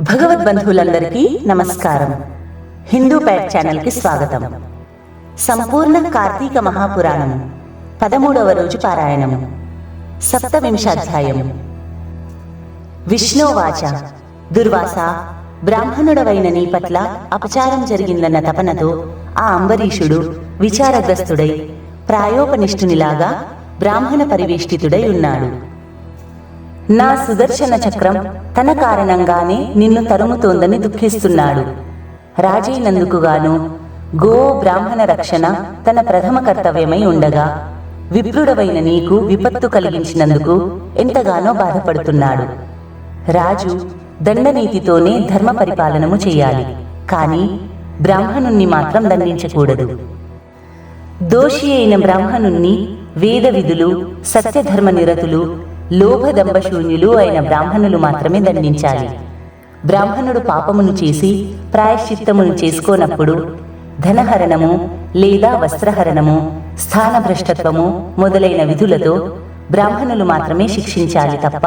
భగవద్బంధువులందరికీ నమస్కారం. హిందూ ప్యాట్ ఛానల్కి స్వాగతం. సంపూర్ణ కార్తీక మహాపురాణం పదమూడవ రోజు పారాయణం సప్తవింశాధ్యాయం. విష్ణువాచ దుర్వాస బ్రాహ్మణుడవైన నీ పట్ల అపచారం జరిగిందన్న తపనతో ఆ అంబరీషుడు విచారగ్రస్తుడై ప్రాయోపనిష్ఠునిలాగా బ్రాహ్మణ పరివేష్టితుడై ఉన్నాడు. నా సుదర్శన చక్రం తన కారణంగానే నిన్ను తరుముతోందని దుఃఖిస్తున్నాడు. రాజైనందుకుగాను గో బ్రాహ్మణ రక్షణ తన ప్రథమ కర్తవ్యమై ఉండగా విప్రుడవైన నీకు విపత్తు కలిగించినందుకు ఎంతగానో బాధపడుతున్నాడు. రాజు దండనీతితోనే ధర్మ పరిపాలనము చేయాలి కాని బ్రాహ్మణుణ్ణి మాత్రం దండించకూడదు. దోషి అయిన బ్రాహ్మణుణ్ణి వేద విధులు సత్యధర్మ నిరతులు లోభదంబశూన్యులు అయిన బ్రాహ్మణులు మాత్రమే దండించాలి. బ్రాహ్మణుడు పాపమును చేసి ప్రాయశ్చిత్తమును చేసుకోనప్పుడు ధనహరణము లేదా వస్త్రహరణము స్థానభ్రష్టత్వము మొదలైన విధులతో బ్రాహ్మణులు మాత్రమే శిక్షించాలి తప్ప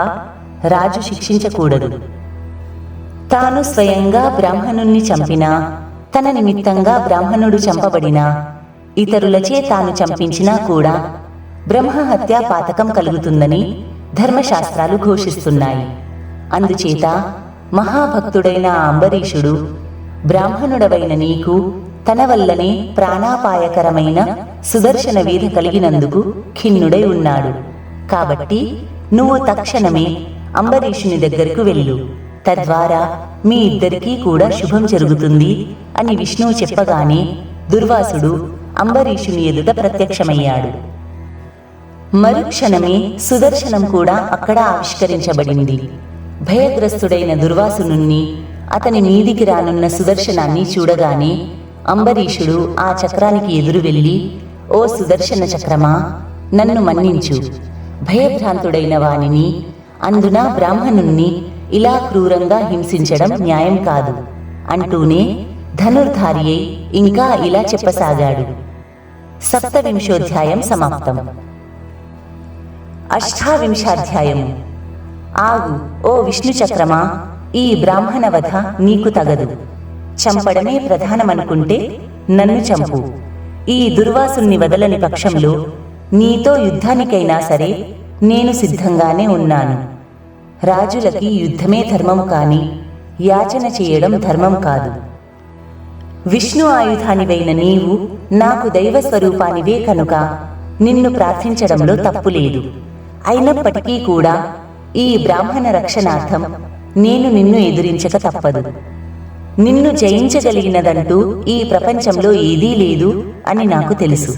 రాజు శిక్షించకూడదు. తాను స్వయంగా బ్రాహ్మణుణ్ణి చంపినా తన నిమిత్తంగా బ్రాహ్మణుడు చంపబడినా ఇతరులచే తాను చంపించినా కూడా బ్రహ్మహత్యా పాతకం కలుగుతుందని ధర్మశాస్త్రాలు ఘోషిస్తున్నాయి. అందుచేత మహాభక్తుడైన అంబరీషుడు బ్రాహ్మణుడవైన నీకు తన వల్లనే ప్రాణాపాయకరమైన సుదర్శన వీధి కలిగినందుకు ఖిన్నుడై ఉన్నాడు. కాబట్టి నువ్వు తక్షణమే అంబరీషుని దగ్గరకు వెళ్ళు. తద్వారా మీ ఇద్దరికీ కూడా శుభం జరుగుతుంది అని విష్ణువు చెప్పగానే దుర్వాసుడు అంబరీషుని ఎదుట ప్రత్యక్షమయ్యాడు. మరుక్షణమే సుదర్శనం కూడా అక్కడ ఆవిష్కరించబడింది. భయగ్రస్తుడైన దుర్వాసునుణ్ణి అతని మీదికి రానున్న సుదర్శనాన్ని చూడగానే అంబరీషుడు ఆ చక్రానికి ఎదురు వెళ్ళి ఓ సుదర్శన చక్రమా నన్ను మన్నించు. భయభ్రాంతుడైన వానిని అందున బ్రాహ్మణుణ్ణి ఇలా క్రూరంగా హింసించడం న్యాయం కాదు అంటూనే ధనుర్ధారి ఇంకా ఇలా చెప్పసాగాడు. సప్తవింశోధ్యాయం సమాప్తం. అష్టావింశాధ్యాయము ఆగు ఓ విష్ణు చక్రమా ఈ బ్రాహ్మణ వధ నీకు తగదు. చంపడమే ప్రధానమనుకుంటే నన్ను చంపు. ఈ దుర్వాసుని వదలని పక్షంలో నీతో యుద్ధానికైనా సరే నేను సిద్ధంగానే ఉన్నాను. రాజులకి యుద్ధమే ధర్మం కాని యాచన చేయడం ధర్మం కాదు. విష్ణు ఆయుధానివైన నీవు నాకు దైవ స్వరూపానివే కనుక నిన్ను ప్రార్థించడంలో తప్పులేదు. అయినప్పటికీ కూడా ఈ బ్రాహ్మణ రక్షణార్థం నేను నిన్ను ఎదురించక తప్పదు. నిన్ను జయించగలిగినదంటూ ఈ ప్రపంచంలో ఏదీ లేదు అని నాకు తెలుసు.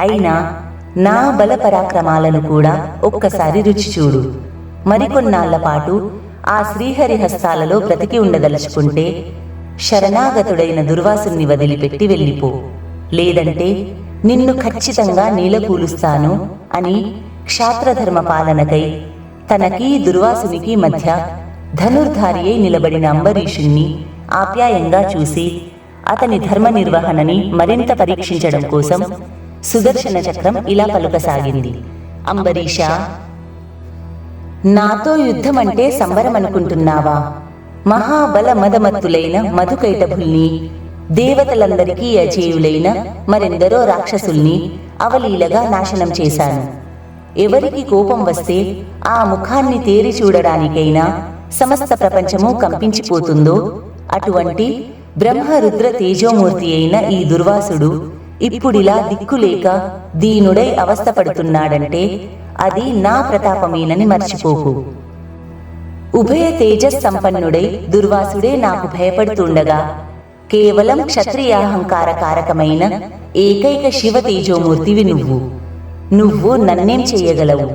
అయినా నా బల పరాక్రమాలను కూడా ఒక్కసారి రుచి చూడు. మరికొన్నాళ్ళ పాటు ఆ శ్రీహరి హస్తాలలో బ్రతికి ఉండదలుచుకుంటే శరణాగతుడైన దుర్వాసుని వదిలిపెట్టి వెళ్ళిపో. లేదంటే నిన్ను ఖచ్చితంగా నీలకూలుస్తాను అని క్షాత్రధర్మ పాలనకై తనకి దుర్వాసునికి మధ్య ధనుర్ధారి అయి నిలబడిన అంబరీషుణ్ణి ఆప్యాయంగా చూసి అతని ధర్మ నిర్వహణని మరింత పరీక్షించడం కోసం సుదర్శన చక్రం ఇలా పలుకసాగింది. అంబరీష నాతో యుద్ధమంటే సంబరం అనుకుంటున్నావా మహాబల మదమత్తులైన మధుకైటభుల్ని దేవతలందరికీ అజేయులైన మరెందరో రాక్షసుల్ని అవలీలగా నాశనం చేశాను. ఎవరికి కోపం వస్తే ఆ ముఖాన్ని తేరి చూడడానికైనా సమస్త ప్రపంచము కంపించిపోతుందో? అటువంటి బ్రహ్మరుద్ర తేజోమూర్తి అయిన ఈ దుర్వాసుడు ఇప్పుడిలా దిక్కులేక దీనుడై అవస్థపడుతున్నాడంటే అది నా ప్రతాపమేనని మర్చిపోకు. ఉభయ తేజస్ సంపన్నుడై దుర్వాసుడే నాకు భయపడుతుండగా కేవలం క్షత్రియాహంకార కారకమైన ఏకైక శివ తేజోమూర్తివి నువ్వు. నువ్వు నన్నేం చేయగలవు?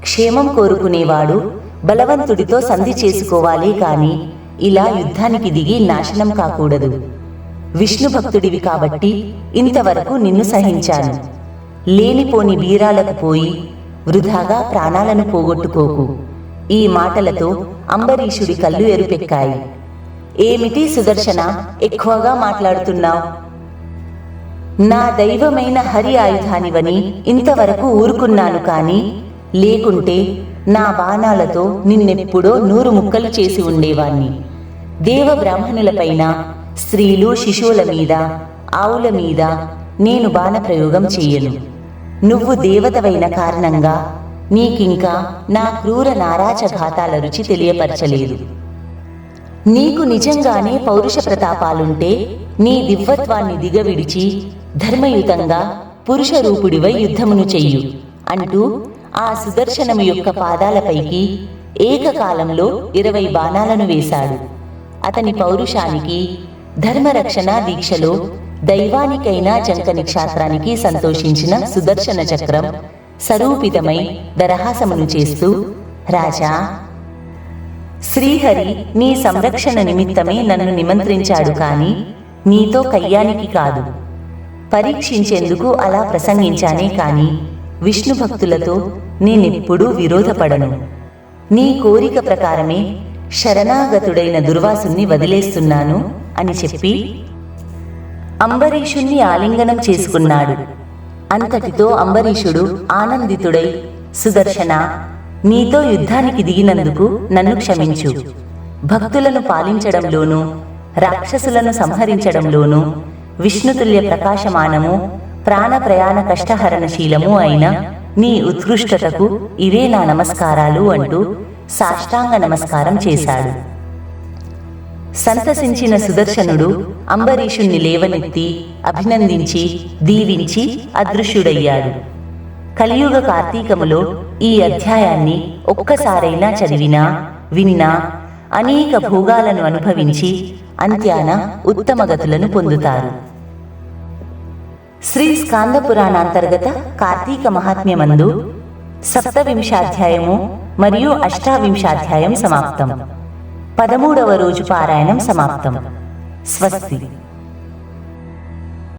క్షేమం కోరుకునేవాడు బలవంతుడితో సంధి చేసుకోవాలి కాని ఇలా యుద్ధానికి దిగి నాశనం కాకూడదు. విష్ణు భక్తుడివి కాబట్టి ఇంతవరకు నిన్ను సహించాను. లేనిపోని వీరాలకు పోయి వృధాగా ప్రాణాలను పోగొట్టుకోకు. ఈ మాటలతో అంబరీషుడి కళ్ళు ఎరుపెక్కాయి. ఏమిటి సుదర్శన ఎక్కువగా మాట్లాడుతున్నావు? నా దైవమైన హరి ఆయుధానివని ఇంతవరకు ఊరుకున్నాను కాని లేకుంటే నా బాణాలతో నిన్నెప్పుడో నూరు ముక్కలు చేసి ఉండేవాణ్ణి. దేవ బ్రాహ్మణులపైన స్త్రీలు శిశువుల మీద ఆవుల మీద నేను బాణప్రయోగం చేయను. నువ్వు దేవతవైన కారణంగా నీకింకా నా క్రూర నారాచఘాతాల రుచి తెలియపరచలేదు. నీకు నిజంగానే పౌరుష ప్రతాపాలుంటే నీ దివ్వత్వాన్ని దిగవిడిచి ధర్మయుతంగా పురుష రూపుడివై యుద్ధమును చెయ్యు. అంటూ ఆ సుదర్శనము యొక్క పాదాలపైకి ఏకకాలంలో ఇరవై బాణాలను వేశాడు. అతని పౌరుషానికి ధర్మరక్షణ దీక్షలో దైవానికైనా జంకని క్షాత్రానికి సంతోషించిన సుదర్శన చక్రం సరూపితమై దరహాసమును చేస్తూ రాజా శ్రీహరి నీ సంరక్షణ నిమిత్తమే నన్ను నిమంత్రించాడు కాని నీతో కయ్యానికి కాదు. పరీక్షించేందుకు అలా ప్రసంగించానే కాని విష్ణు భక్తులతో నేనెప్పుడూ విరోధపడను. నీ కోరిక ప్రకారమే శరణాగతుడైన దుర్వాసుని వదిలేస్తున్నాను అని చెప్పి అంబరీషుణ్ణి ఆలింగనం చేసుకున్నాడు. అంతటితో అంబరీషుడు ఆనందితుడై సుదర్శన నీతో యుద్ధానికి దిగినందుకు నన్ను క్షమించు. భక్తులను పాలించడంలోనూ రాక్షసులను సంహరించడంలోనూ విష్ణుతుల్య ప్రకాశమానము ప్రాణ ప్రయాణ కష్టహరణశీలము అయిన నీ ఉత్కృష్టతకు ఇవే నా నమస్కారాలు అంటూ సాష్టాంగ నమస్కారం చేశాడు. సంతసించిన సుదర్శనుడు అంబరీషుణ్ణి లేవనెత్తి అభినందించి దీవించి అదృశ్యుడయ్యాడు. కలియుగ కార్తీకములో ఈ అధ్యాయాన్ని ఒక్కసారైనా చదివినా విన్నా అనేక భోగాలను అనుభవించి అంత్యాన ఉత్తమ గతులను పొందుతారు. శ్రీ స్కాంద పురాణాంతర్గత కార్తీక మహాత్మ్యమందు సప్తవింశాధ్యాయము మరియు అష్టావింశాధ్యాయం సమాప్తం. పదమూడవ రోజు పారాయణం సమాప్తం. స్వస్తి.